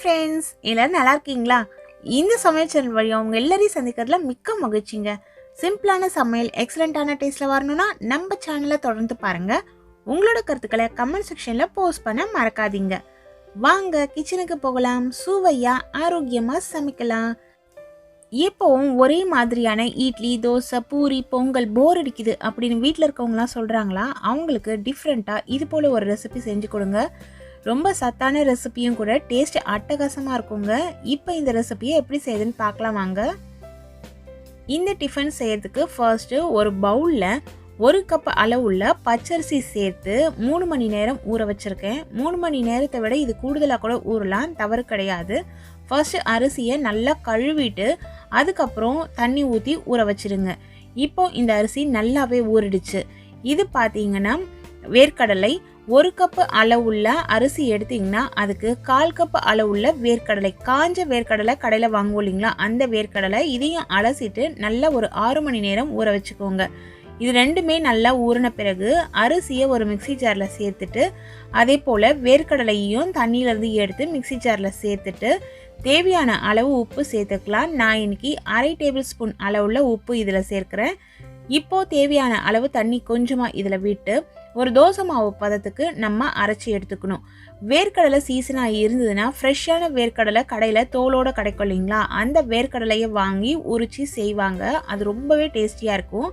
Friends எல்லோரும் நல்லா இருக்கீங்களா? இந்த சமையல் சேனல் வழியாக அவங்க எல்லாரையும் சந்திக்கிறதுல மிக்க மகிழ்ச்சிங்க. சிம்பிளான சமையல் எக்ஸலண்ட்டான டேஸ்ட்டில் வரணும்னா நம்ம சேனலை தொடர்ந்து பாருங்கள் உங்களோட கருத்துக்களை கமெண்ட் செக்ஷனில் போஸ்ட் பண்ண மறக்காதீங்க. வாங்க கிச்சனுக்கு போகலாம். சுவையாக ஆரோக்கியமாக சமைக்கலாம். எப்போவும் ஒரே மாதிரியான இட்லி தோசை பூரி பொங்கல் போர் அடிக்குது அப்படின்னு வீட்டில் இருக்கவங்களாம் சொல்கிறாங்களா அவங்களுக்கு டிஃப்ரெண்ட்டாக இது போல் ஒரு ரெசிபி செஞ்சு கொடுங்க. ரொம்ப சத்தான ரெசிபியும் கூட டேஸ்ட் அட்டகாசமாக இருக்குங்க. இப்போ இந்த ரெசிபியை எப்படி செய்யுதுன்னு பார்க்கலாம் வாங்க. இந்த டிஃபன் செய்யறதுக்கு ஃபர்ஸ்ட்டு ஒரு பவுலில் ஒரு கப் அளவுள்ள பச்சரிசி சேர்த்து மூணு மணி நேரம் ஊற வச்சுருக்கேன். மூணு மணி நேரத்தை விட இது கூடுதலாக கூட ஊறலாம் தவறு கிடையாது. ஃபர்ஸ்ட் அரிசியை நல்லா கழுவிட்டு அதுக்கப்புறம் தண்ணி ஊற்றி ஊற வச்சிருங்க. இப்போ இந்த அரிசி நல்லாவே ஊறிடுச்சு. இது பார்த்தீங்கன்னா வேர்க்கடலை ஒரு கப்பு அளவுள்ள அரிசி எடுத்தீங்கன்னா அதுக்கு கால் கப்பு அளவுள்ள வேர்க்கடலை காஞ்ச வேர்க்கடலை கடையில் வாங்குவோம் இல்லைங்களா? அந்த வேர்க்கடலை இதையும் அலசிட்டு நல்லா ஒரு ஆறு மணி நேரம் ஊற வச்சுக்கோங்க. இது ரெண்டுமே நல்லா ஊறின பிறகு அரிசியை ஒரு மிக்சி ஜாரில் சேர்த்துட்டு அதே போல் வேர்க்கடலையும் தண்ணியிலேருந்து எடுத்து மிக்சி ஜாரில் சேர்த்துட்டு தேவையான அளவு உப்பு சேர்த்துக்கலாம். நான் இன்னைக்கு அரை டேபிள் ஸ்பூன் அளவுள்ள உப்பு இதில் சேர்க்குறேன். இப்போது தேவையான அளவு தண்ணி கொஞ்சமாக இதில் விட்டு ஒரு தோசை மாவு பதத்துக்கு நம்ம அரைச்சி எடுத்துக்கணும். வேர்க்கடலை சீசனாக இருந்ததுன்னா ஃப்ரெஷ்ஷான வேர்க்கடலை கடையில் தோலோட கிடைக்கும் இல்லைங்களா? அந்த வேர்க்கடலையை வாங்கி உரித்து செய்வாங்க. அது ரொம்பவே டேஸ்டியாக இருக்கும்.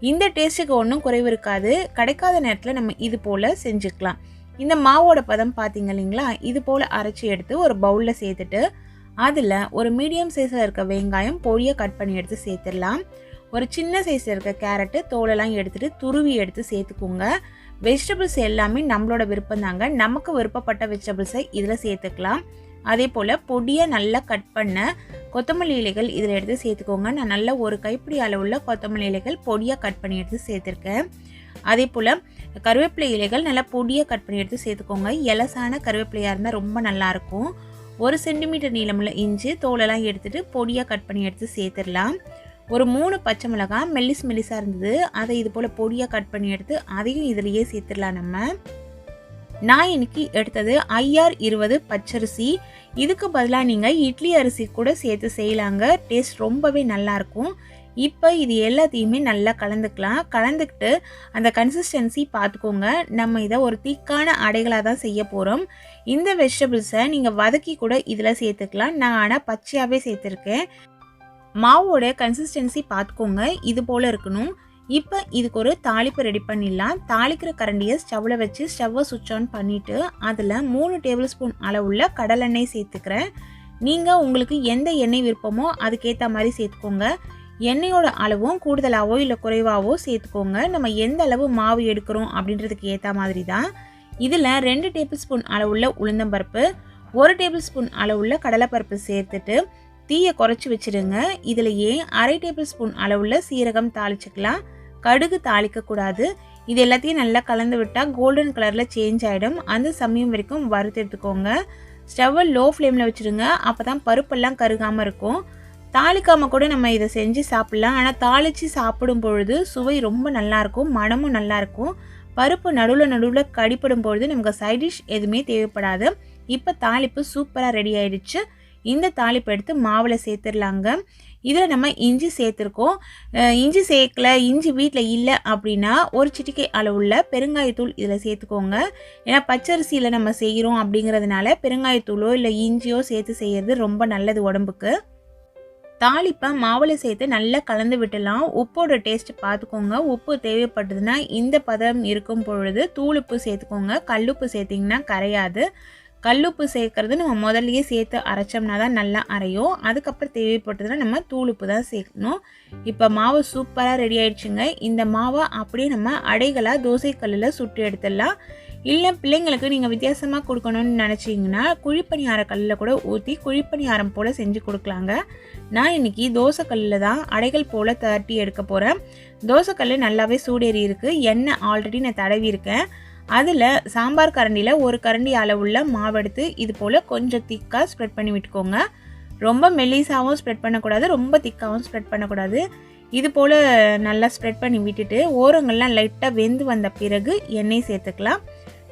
இந்த டேஸ்ட்டுக்கு ஒன்றும் குறைவு இருக்காது. கிடைக்காத நேரத்தில் நம்ம இது போல் செஞ்சுக்கலாம். இந்த மாவோட பதம் பார்த்தீங்க இல்லைங்களா? இது போல் அரைச்சி எடுத்து ஒரு பவுலில் சேர்த்துட்டு அதில் ஒரு மீடியம் சைஸில் இருக்க வெங்காயம் பொடியை கட் பண்ணி எடுத்து சேர்த்துடலாம். ஒரு சின்ன சைஸில் இருக்க கேரட்டு தோலெல்லாம் எடுத்துகிட்டு துருவி எடுத்து சேர்த்துக்கோங்க. வெஜிடபிள்ஸ் எல்லாமே நம்மளோட விருப்பம் தாங்க. நமக்கு விருப்பப்பட்ட வெஜிடபிள்ஸை இதில் சேர்த்துக்கலாம். அதே போல் பொடியை நல்லா கட் பண்ண கொத்தமல்லி இலைகள் இதில் எடுத்து சேர்த்துக்கோங்க. நான் நல்ல ஒரு கைப்பிடி அளவுள்ள கொத்தமல்லி இலைகள் பொடியாக கட் பண்ணி எடுத்து சேர்த்துருக்கேன். அதே போல் கருவேப்பிலை இலைகள் நல்லா பொடியாக கட் பண்ணி எடுத்து சேர்த்துக்கோங்க. எலசான கருவேப்பிலையாக இருந்தால் ரொம்ப நல்லாயிருக்கும் ஒரு சென்டிமீட்டர் நீளமுள்ள இஞ்சி தோலெல்லாம் எடுத்துகிட்டு பொடியாக கட் பண்ணி எடுத்து சேர்த்துடலாம். ஒரு மூணு பச்சை மிளகாய் மெல்லிஸ் மெல்லிஸாக இருந்தது. அதை இது போல் பொடியாக கட் பண்ணி எடுத்து அதையும் இதிலேயே சேர்த்துடலாம் நம்ம. நான் இன்னைக்கு எடுத்தது ஐஆர் இருபது பச்சரிசி. இதுக்கு பதிலாக நீங்கள் இட்லி அரிசி கூட சேர்த்து செய்யலாங்க. டேஸ்ட் ரொம்பவே நல்லாயிருக்கும் இப்போ இது எல்லாத்தையுமே நல்லா கலந்துக்கலாம். கலந்துக்கிட்டு அந்த கன்சிஸ்டன்சி பார்த்துக்கோங்க நம்ம இதை ஒரு திக்கான அடைகளாக தான் செய்ய போகிறோம் இந்த வெஜிடபிள்ஸை நீங்கள் வதக்கி கூட இதில் சேர்த்துக்கலாம். நான் ஆனால் பச்சையாகவே சேர்த்துருக்கேன். மாவோட கன்சிஸ்டன்சி பார்த்துக்கோங்க இது போல் இருக்கணும். இப்போ இதுக்கு ஒரு தாளிப்பு ரெடி பண்ணிடலாம். தாளிக்கிற கரண்டியை ஸ்டவ்வில் வச்சு ஸ்டவ்வை சுவிட்ச் ஆன் பண்ணிவிட்டு அதில் மூணு டேபிள் ஸ்பூன் அளவுள்ள கடலெண்ணெய் சேர்த்துக்கிறேன். நீங்கள் உங்களுக்கு எந்த எண்ணெய் விருப்பமோ அதுக்கேற்ற மாதிரி சேர்த்துக்கோங்க. எண்ணெயோட அளவும் கூடுதலாகவோ இல்லை குறைவாகவோ சேர்த்துக்கோங்க. நம்ம எந்த அளவு மாவு எடுக்கிறோம் அப்படின்றதுக்கு ஏற்ற மாதிரி தான் இதில் ரெண்டு டேபிள் ஸ்பூன் அளவுள்ள உளுந்தம்பருப்பு ஒரு டேபிள் ஸ்பூன் அளவுள்ள கடலைப்பருப்பு சேர்த்துட்டு தீயை குறைச்சி வச்சுடுங்க இதுலேயே அரை டேபிள் ஸ்பூன் அளவில் சீரகம் தாளிச்சுக்கலாம். கடுகு தாளிக்கக்கூடாது இது எல்லாத்தையும் நல்லா கலந்து விட்டால் கோல்டன் கலரில் சேஞ்ச் ஆகிடும் அந்த சமயம் வரைக்கும் வறுத்து எடுத்துக்கோங்க. ஸ்டவ்வை லோ ஃப்ளேமில் வச்சுருங்க. அப்போ தான் பருப்பெல்லாம் கருகாமல் இருக்கும். தாளிக்காமல் கூட நம்ம இதை செஞ்சு சாப்பிட்லாம். ஆனால் தாளித்து சாப்பிடும் பொழுது சுவை ரொம்ப நல்லாயிருக்கும் மனமும் நல்லாயிருக்கும் பருப்பு நடுவில் நடுவில் கடிப்படும் பொழுது நமக்கு சைட் டிஷ் எதுவுமே தேவைப்படாது. இப்போ தாளிப்பு சூப்பராக ரெடி ஆயிடுச்சு. இந்த தாளிப்பு எடுத்து மாவில் சேர்த்துடலாங்க. இதில் நம்ம இஞ்சி சேர்த்துருக்கோம். இஞ்சி சேர்க்கல இஞ்சி வீட்டில் இல்லை அப்படின்னா ஒரு சிட்டிக்கை அளவுள்ள பெருங்காயத்தூள் இதில் சேர்த்துக்கோங்க. ஏன்னா பச்சரிசியில் நம்ம செய்கிறோம் அப்படிங்கிறதுனால பெருங்காயத்தூளோ இல்லை இஞ்சியோ சேர்த்து செய்கிறது ரொம்ப நல்லது உடம்புக்கு. தாளிப்பை மாவில் சேர்த்து நல்லா கலந்து விட்டலாம். உப்போட டேஸ்ட் பார்த்துக்கோங்க உப்பு தேவைப்பட்டதுன்னா இந்த பதம் இருக்கும் பொழுது தூளுப்பு சேர்த்துக்கோங்க. கல்லுப்பு சேர்த்திங்கன்னா கரையாது. கல்லுப்பு சேர்க்கறது நம்ம முதல்லையே சேர்த்து அரைச்சோம்னா தான் நல்லா அரையும். அதுக்கப்புறம் தேவைப்பட்டதுன்னா நம்ம தூளுப்பு தான் சேர்க்கணும். இப்போ மாவு சூப்பராக ரெடி ஆயிடுச்சுங்க. இந்த மாவை அப்படியே நம்ம அடைகளாக தோசைக்கல்லில் சுட்டு எடுத்துடலாம். இல்லை பிள்ளைங்களுக்கு நீங்கள் வித்தியாசமாக கொடுக்கணும்னு நினச்சிங்கன்னா குழிப்பணியார கல்லில் கூட ஊற்றி குழிப்பணியாரம் போல் செஞ்சு கொடுக்கலாங்க. நான் இன்றைக்கி தோசைக்கல்லில் தான் அடைகள் போல் தட்டி எடுக்க போகிறேன் தோசைக்கல் நல்லாவே சூடேறி இருக்குது எண்ணெய் ஆல்ரெடி நான் தடவி இருக்கேன் அதில் சாம்பார் கரண்டியில் ஒரு கரண்டி அளவுள்ள மாவெடுத்து இது போல் கொஞ்சம் திக்காக ஸ்ப்ரெட் பண்ணி விட்டுக்கோங்க. ரொம்ப மெல்லிசாகவும் ஸ்ப்ரெட் பண்ணக்கூடாது ரொம்ப திக்காகவும் ஸ்ப்ரெட் பண்ணக்கூடாது. இது போல் நல்லா ஸ்ப்ரெட் பண்ணி விட்டுட்டு ஓரங்கள்லாம் லைட்டாக வெந்து வந்த பிறகு எண்ணெய் சேர்த்துக்கலாம்.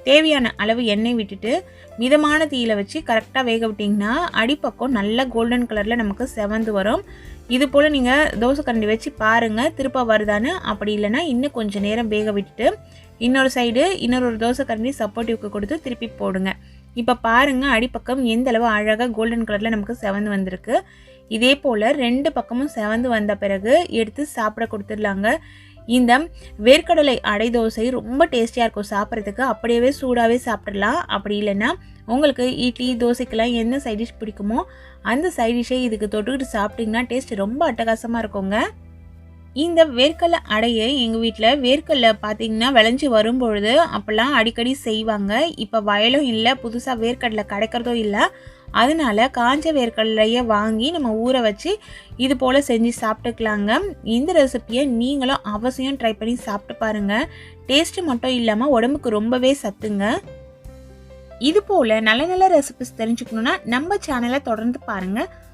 தேவையான அளவு எண்ணெய் விட்டுட்டு மிதமான தீயில் வச்சு கரெக்டாக வேக விட்டிங்கன்னா அடிப்பக்கம் நல்ல கோல்டன் கலரில் நமக்கு செவந்து வரும். இது போல் நீங்கள் தோசை கரண்டி வச்சு பாருங்கள் திருப்ப வருதான்னு. அப்படி இல்லைன்னா இன்னும் கொஞ்சம் நேரம் வேக விட்டுட்டு இன்னொரு சைடு இன்னொரு ஒரு தோசை கரண்டி சப்போர்ட்டிவ்க்கு கொடுத்து திருப்பி போடுங்க. இப்போ பாருங்கள் அடிப்பக்கம் எந்த அளவு அழகாக கோல்டன் கலரில் நமக்கு செவந்து வந்திருக்கு. இதே போல் ரெண்டு பக்கமும் செவந்து வந்த பிறகு எடுத்து சாப்பிட கொடுத்துடலாங்க. இந்த வேர்க்கடலை அடை தோசை ரொம்ப டேஸ்டியாக இருக்கும் சாப்பிட்றதுக்கு. அப்படியே சூடாகவே சாப்பிட்றலாம் அப்படி இல்லைன்னா உங்களுக்கு இட்லி தோசைக்கெல்லாம் என்ன சைட் டிஷ் பிடிக்குமோ அந்த சைட் டிஷ்ஷை இதுக்கு தொட்டுக்கிட்டு சாப்பிட்டிங்கன்னா டேஸ்ட் ரொம்ப அட்டகாசமாக இருக்குங்க. இந்த வேர்க்கடலை அடையை எங்கள் வீட்டில் வேர்க்கடலை பார்த்தீங்கன்னா விளைஞ்சி வரும்பொழுது அப்போல்லாம் அடிக்கடி செய்வாங்க. இப்போ வயலும் இல்லை புதுசாக வேர்க்கடலை கிடைக்கிறதும் இல்லை. அதனால காஞ்ச வேர்க்கடலையை வாங்கி நம்ம ஊற வச்சு இது போல் செஞ்சு சாப்பிட்டுக்கலாங்க. இந்த ரெசிப்பியை நீங்களும் அவசியம் ட்ரை பண்ணி சாப்பிட்டு பாருங்கள் டேஸ்ட்டு மட்டும் இல்லாமல் உடம்புக்கு ரொம்பவே சத்துங்க. இது போல் நல்ல நல்ல ரெசிபிஸ் தெரிஞ்சுக்கணுன்னா நம்ம சேனலை தொடர்ந்து பாருங்கள்